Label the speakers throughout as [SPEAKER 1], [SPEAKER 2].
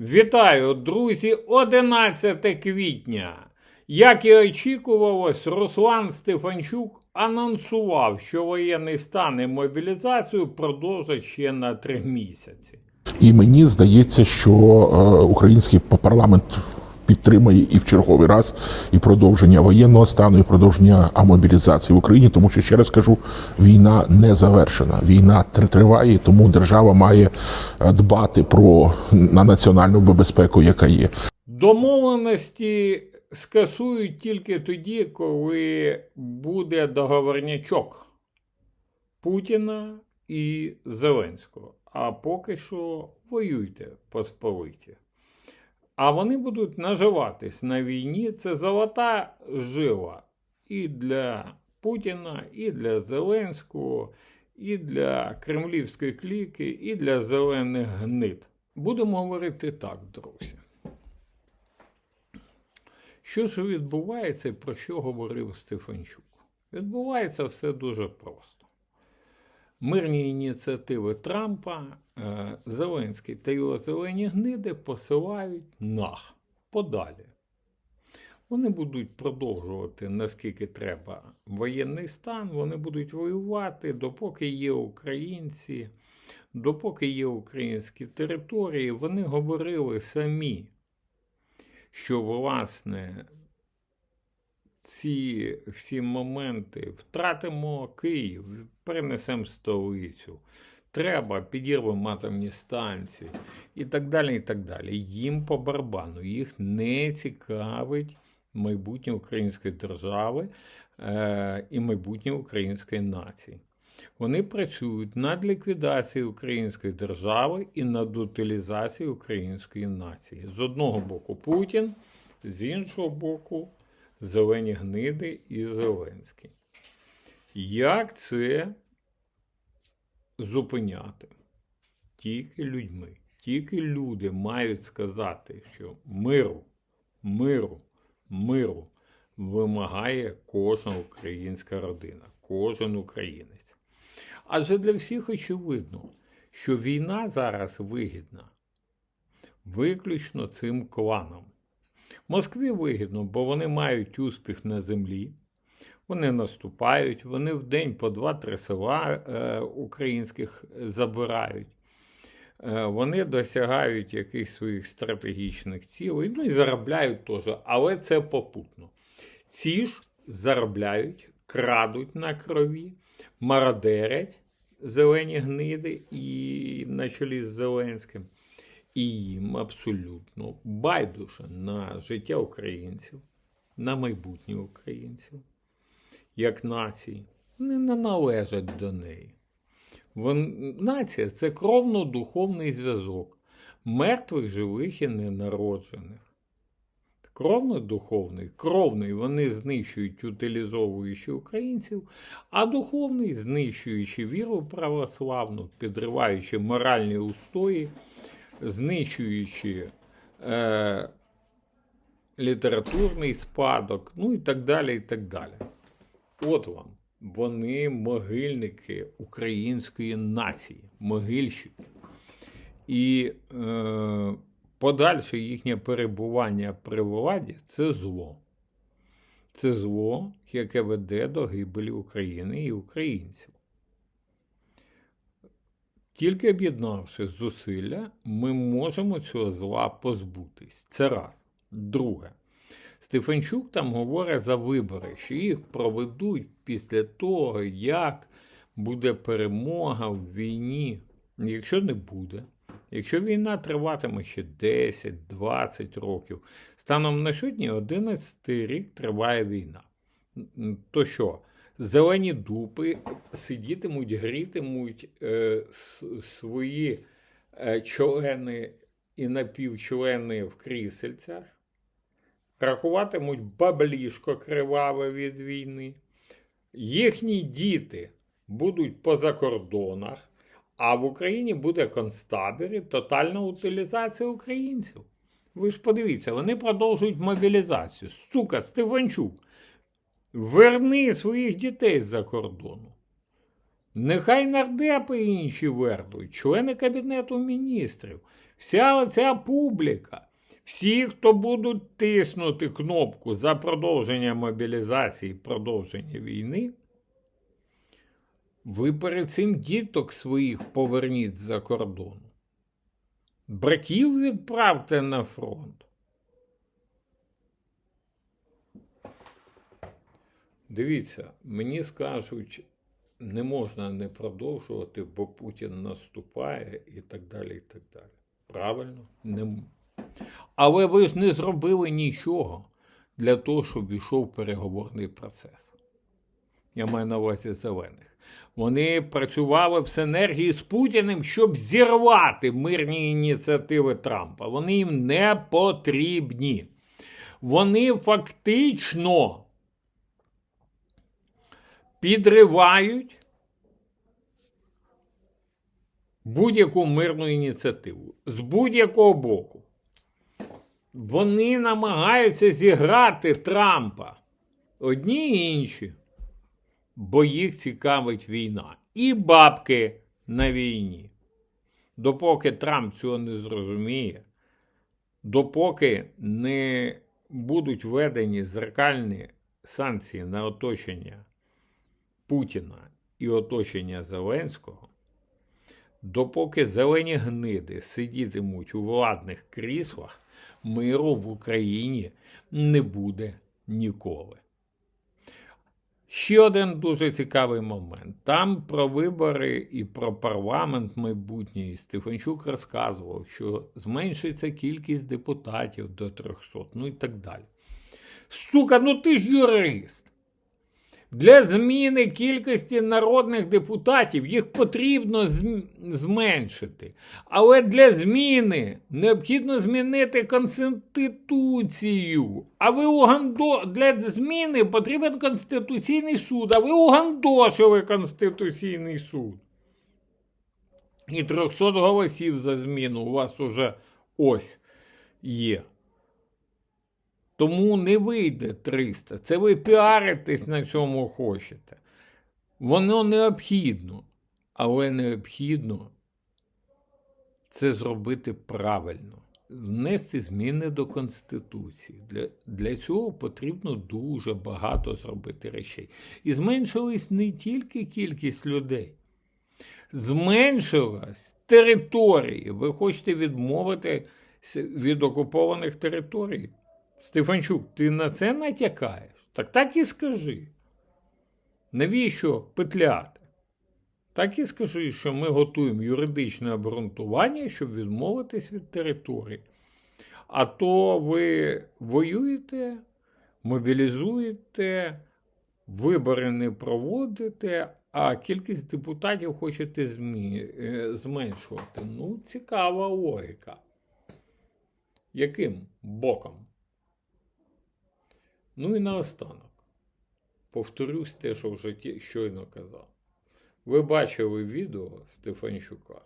[SPEAKER 1] Вітаю, друзі! 11 квітня. Як і очікувалось, Руслан Стефанчук анонсував, що воєнний стан і мобілізацію продовжать ще на три місяці.
[SPEAKER 2] І мені здається, що е, український парламент підтримає і в черговий раз і продовження воєнного стану, і продовження мобілізації в Україні, тому що ще раз кажу, війна не завершена. Війна триває, тому держава має е, дбати про на національну безпеку, яка є.
[SPEAKER 1] Домовленості скасують тільки тоді, коли буде договорнячок Путіна і Зеленського. А поки що воюйте посполиті. А вони будуть наживатись на війні. Це золота жила і для Путіна, і для Зеленського, і для кремлівської кліки, і для зелених гнид. Будемо говорити так, друзі. Що ж відбувається і про що говорив Стефанчук? Відбувається все дуже просто. Мирні ініціативи Трампа е, Зеленський та його зелені гниди посилають нах подалі. Вони будуть продовжувати наскільки треба воєнний стан, вони будуть воювати, допоки є українці, допоки є українські території. Вони говорили самі, що власне ці всі моменти втратимо Київ, перенесемо столицю. Треба, підірвемо атомні станції і так далі. і так далі. Їм по барабану, їх не цікавить майбутнє української держави е, і майбутнє української нації. Вони працюють над ліквідацією української держави і над утилізацією української нації. З одного боку Путін, з іншого боку, зелені гниди і Зеленський. Як це зупиняти? Тільки людьми. Тільки люди мають сказати, що миру, миру, миру вимагає кожна українська родина, кожен українець. Адже для всіх очевидно, що війна зараз вигідна виключно цим кланам. Москві вигідно, бо вони мають успіх на землі, вони наступають, вони в день по два-три села е, українських забирають. Е, вони досягають якихось своїх стратегічних цілей, ну і заробляють теж, але це попутно. Ці ж заробляють, крадуть на крові, мародерять зелені гниди і на чолі з Зеленським. І їм абсолютно байдуже на життя українців, на майбутнє українців, як нації. Не належать до неї. Вон, нація це кровно-духовний зв'язок мертвих, живих і ненароджених. Кровно-духовний, кровний вони знищують, утилізовуючи українців, а духовний знищуючи віру православну, підриваючи моральні устої, знищуючи е, літературний спадок, ну і так далі. і так далі. От вам. Вони могильники української нації, могильщики. І е, подальше їхнє перебування при владі це зло. Це зло, яке веде до гибелі України і українців. Тільки об'єднавши зусилля, ми можемо цього зла позбутись. Це раз. Друге. Стефанчук там говорить за вибори, що їх проведуть після того, як буде перемога в війні. Якщо не буде, якщо війна триватиме ще 10-20 років, станом на сьогодні 11 рік триває війна. То що? Зелені дупи сидітимуть, грітимуть е, свої е, члени і напівчлени в крісельцях, рахуватимуть баблішко криваве від війни. Їхні діти будуть по закордонах, а в Україні буде концтабір і тотальна утилізація українців. Ви ж подивіться, вони продовжують мобілізацію. Сука, Стефанчук, верни своїх дітей з-за кордону. Нехай нардепи інші вернуть, члени Кабінету міністрів. вся оця публіка, всі, хто будуть тиснути кнопку за продовження мобілізації, продовження війни, ви перед цим діток своїх поверніть за кордону. Братів відправте на фронт. Дивіться, мені скажуть, не можна не продовжувати, бо Путін наступає і так далі. і так далі. Правильно? Не... Але ви ж не зробили нічого для того, щоб йшов переговорний процес. Я маю на увазі зелених. Вони працювали в синергії з Путіним, щоб зірвати мирні ініціативи Трампа. Вони їм не потрібні. Вони фактично підривають будь-яку мирну ініціативу з будь-якого боку. Вони намагаються зіграти Трампа. Одні і інші, бо їх цікавить війна. І бабки на війні. Допоки Трамп цього не зрозуміє, допоки не будуть введені зеркальні санкції на оточення Путіна і оточення Зеленського, допоки зелені гниди сидітимуть у владних кріслах, миру в Україні не буде ніколи. Ще один дуже цікавий момент. Там про вибори і про парламент майбутній Стефанчук розказував, що зменшиться кількість депутатів до 300, ну і так далі. Сука, ну ти ж юрист. Для зміни кількості народних депутатів їх потрібно зм- зменшити. Але для зміни необхідно змінити Конституцію. А ви угандо... для зміни потрібен Конституційний суд, а ви угандошили Конституційний суд. І 300 голосів за зміну у вас уже ось є. Тому не вийде 300. Це ви піаритесь на цьому хочете. Воно необхідно, але необхідно це зробити правильно. Внести зміни до Конституції. Для, для цього потрібно дуже багато зробити речей. І зменшилась не тільки кількість людей, зменшилась території. Ви хочете відмовитися від окупованих територій? Стефанчук, ти на це натякаєш? Так так і скажи. Навіщо петляти? Так і скажи, що ми готуємо юридичне обґрунтування, щоб відмовитись від території. А то ви воюєте, мобілізуєте, вибори не проводите, а кількість депутатів хочете змі... е, зменшувати. Ну, цікава логіка. Яким боком? Ну і наостанок. Повторюсь те, що вже ті- щойно казав. Ви бачили відео Стефанчука.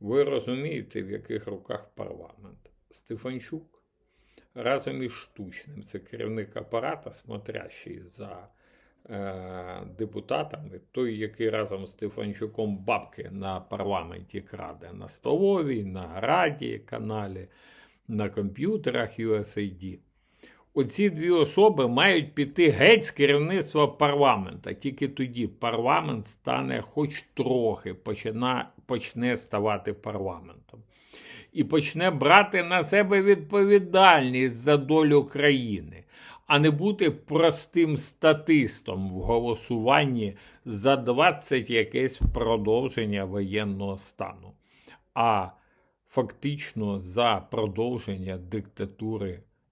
[SPEAKER 1] Ви розумієте, в яких руках парламент. Стефанчук разом із штучним, це керівник апарата, смотрящий за е, депутатами, той, який разом з Стефанчуком бабки на парламенті краде на столовій, на раді каналі, на комп'ютерах USAID. Оці дві особи мають піти геть з керівництва парламента. Тільки тоді парламент стане хоч трохи, почина, почне ставати парламентом. І почне брати на себе відповідальність за долю країни, а не бути простим статистом в голосуванні за 20 якесь продовження воєнного стану, а фактично за продовження диктатури